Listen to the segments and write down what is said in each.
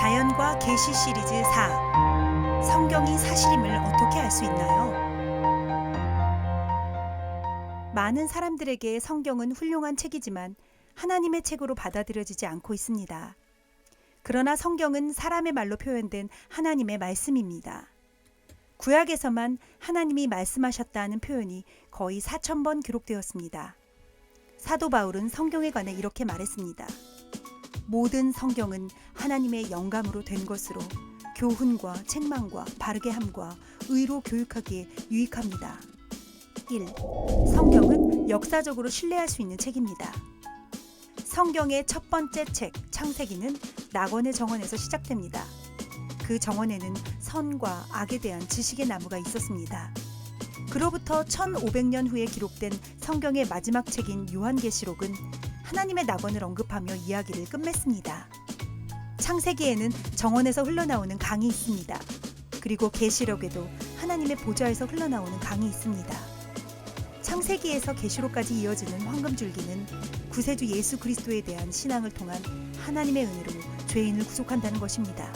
자연과 계시 시리즈 4 성경이 사실임을 어떻게 알 수 있나요? 많은 사람들에게 성경은 훌륭한 책이지만 하나님의 책으로 받아들여지지 않고 있습니다. 그러나 성경은 사람의 말로 표현된 하나님의 말씀입니다. 구약에서만 하나님이 말씀하셨다는 표현이 거의 4,000번 기록되었습니다. 사도 바울은 성경에 관해 이렇게 말했습니다. 모든 성경은 하나님의 영감으로 된 것으로 교훈과 책망과 바르게 함과 의로 교육하기에 유익합니다. 1. 성경은 역사적으로 신뢰할 수 있는 책입니다. 성경의 첫 번째 책 창세기는 낙원의 정원에서 시작됩니다. 그 정원에는 선과 악에 대한 지식의 나무가 있었습니다. 그로부터 1500년 후에 기록된 성경의 마지막 책인 요한계시록은 하나님의 낙원을 언급하며 이야기를 끝맺습니다. 창세기에는 정원에서 흘러나오는 강이 있습니다. 그리고 계시록에도 하나님의 보좌에서 흘러나오는 강이 있습니다. 창세기에서 계시록까지 이어지는 황금줄기는 구세주 예수 그리스도에 대한 신앙을 통한 하나님의 은혜로 죄인을 구속한다는 것입니다.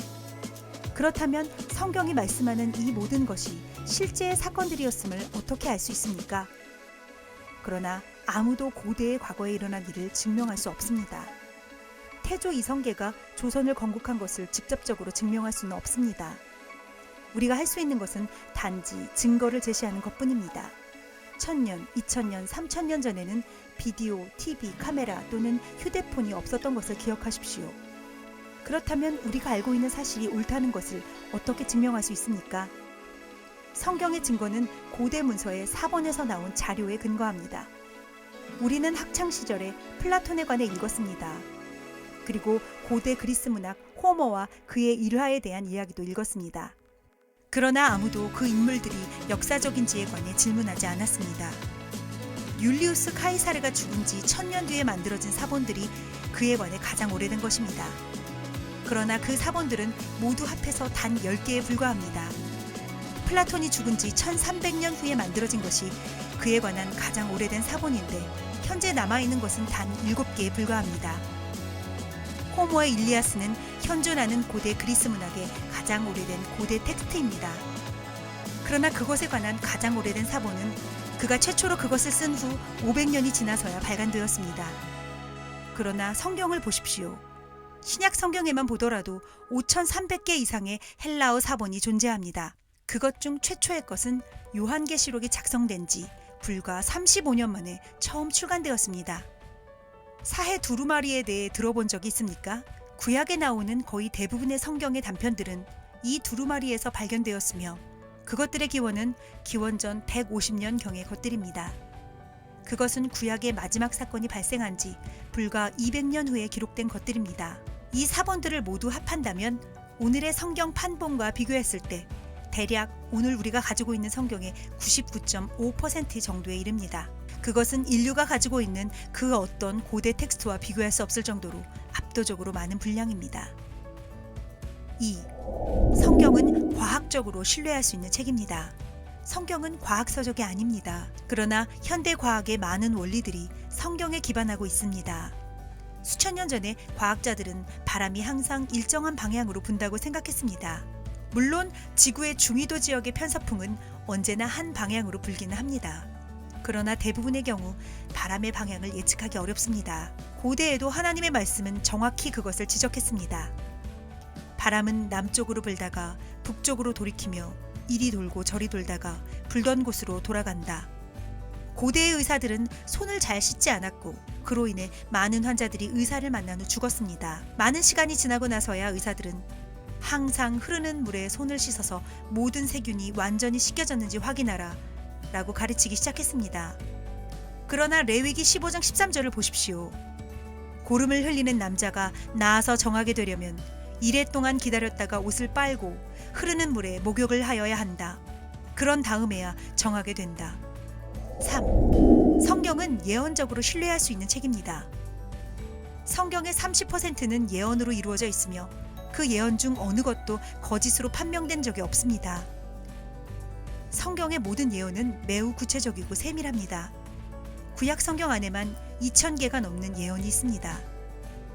그렇다면 성경이 말씀하는 이 모든 것이 실제의 사건들이었음을 어떻게 알 수 있습니까? 그러나 아무도 고대의 과거에 일어난 일을 증명할 수 없습니다. 태조 이성계가 조선을 건국한 것을 직접적으로 증명할 수는 없습니다. 우리가 할 수 있는 것은 단지 증거를 제시하는 것뿐입니다. 천년, 이천년, 삼천년 전에는 비디오, TV, 카메라 또는 휴대폰이 없었던 것을 기억하십시오. 그렇다면 우리가 알고 있는 사실이 옳다는 것을 어떻게 증명할 수 있습니까? 성경의 증거는 고대 문서의 사본에서 나온 자료에 근거합니다. 우리는 학창 시절에 플라톤에 관해 읽었습니다. 그리고 고대 그리스 문학 호머와 그의 일화에 대한 이야기도 읽었습니다. 그러나 아무도 그 인물들이 역사적인지에 관해 질문하지 않았습니다. 율리우스 카이사르가 죽은 지 천년 뒤에 만들어진 사본들이 그에 관해 가장 오래된 것입니다. 그러나 그 사본들은 모두 합해서 단 10개에 불과합니다. 플라톤이 죽은 지 1300년 후에 만들어진 것이 그에 관한 가장 오래된 사본인데 현재 남아있는 것은 단 7개에 불과합니다. 호모의 일리아스는 현존하는 고대 그리스 문학의 가장 오래된 고대 텍스트입니다. 그러나 그것에 관한 가장 오래된 사본은 그가 최초로 그것을 쓴 후 500년이 지나서야 발간되었습니다. 그러나 성경을 보십시오. 신약 성경에만 보더라도 5,300개 이상의 헬라어 사본이 존재합니다. 그것 중 최초의 것은 요한계시록이 작성된 지 불과 35년 만에 처음 출간되었습니다. 사해 두루마리에 대해 들어본 적이 있습니까? 구약에 나오는 거의 대부분의 성경의 단편들은 이 두루마리에서 발견되었으며 그것들의 기원은 기원전 150년 경의 것들입니다. 그것은 구약의 마지막 사건이 발생한 지 불과 200년 후에 기록된 것들입니다. 이 사본들을 모두 합한다면 오늘의 성경 판본과 비교했을 때 대략 오늘 우리가 가지고 있는 성경의 99.5% 정도에 이릅니다. 그것은 인류가 가지고 있는 그 어떤 고대 텍스트와 비교할 수 없을 정도로 압도적으로 많은 분량입니다. 2. 성경은 과학적으로 신뢰할 수 있는 책입니다. 성경은 과학 서적이 아닙니다. 그러나 현대 과학의 많은 원리들이 성경에 기반하고 있습니다. 수천 년 전에 과학자들은 바람이 항상 일정한 방향으로 분다고 생각했습니다. 물론 지구의 중위도 지역의 편서풍은 언제나 한 방향으로 불기는 합니다. 그러나 대부분의 경우 바람의 방향을 예측하기 어렵습니다. 고대에도 하나님의 말씀은 정확히 그것을 지적했습니다. 바람은 남쪽으로 불다가 북쪽으로 돌이키며 이리 돌고 저리 돌다가 불던 곳으로 돌아간다. 고대의 의사들은 손을 잘 씻지 않았고 그로 인해 많은 환자들이 의사를 만난 후 죽었습니다. 많은 시간이 지나고 나서야 의사들은 항상 흐르는 물에 손을 씻어서 모든 세균이 완전히 씻겨졌는지 확인하라 라고 가르치기 시작했습니다. 그러나 레위기 15장 13절을 보십시오. 고름을 흘리는 남자가 나아서 정하게 되려면 이래 동안 기다렸다가 옷을 빨고 흐르는 물에 목욕을 하여야 한다. 그런 다음에야 정하게 된다. 3. 성경은 예언적으로 신뢰할 수 있는 책입니다. 성경의 30%는 예언으로 이루어져 있으며 그 예언 중 어느 것도 거짓으로 판명된 적이 없습니다. 성경의 모든 예언은 매우 구체적이고 세밀합니다. 구약 성경 안에만 2,000개가 넘는 예언이 있습니다.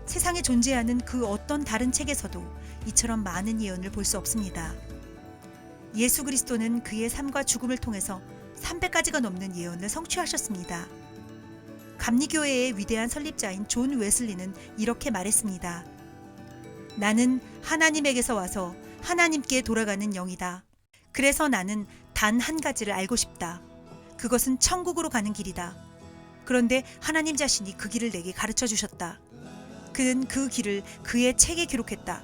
세상에 존재하는 그 어떤 다른 책에서도 이처럼 많은 예언을 볼 수 없습니다. 예수 그리스도는 그의 삶과 죽음을 통해서 300가지가 넘는 예언을 성취하셨습니다. 감리교회의 위대한 설립자인 존 웨슬리는 이렇게 말했습니다. 나는 하나님에게서 와서 하나님께 돌아가는 영이다. 그래서 나는 단 한 가지를 알고 싶다. 그것은 천국으로 가는 길이다. 그런데 하나님 자신이 그 길을 내게 가르쳐 주셨다. 그는 그 길을 그의 책에 기록했다.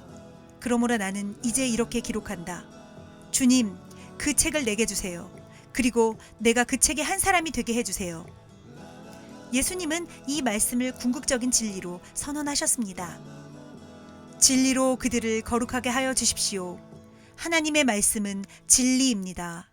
그러므로 나는 이제 이렇게 기록한다. 주님, 그 책을 내게 주세요. 그리고 내가 그 책의 한 사람이 되게 해주세요. 예수님은 이 말씀을 궁극적인 진리로 선언하셨습니다. 진리로 그들을 거룩하게 하여 주십시오. 하나님의 말씀은 진리입니다.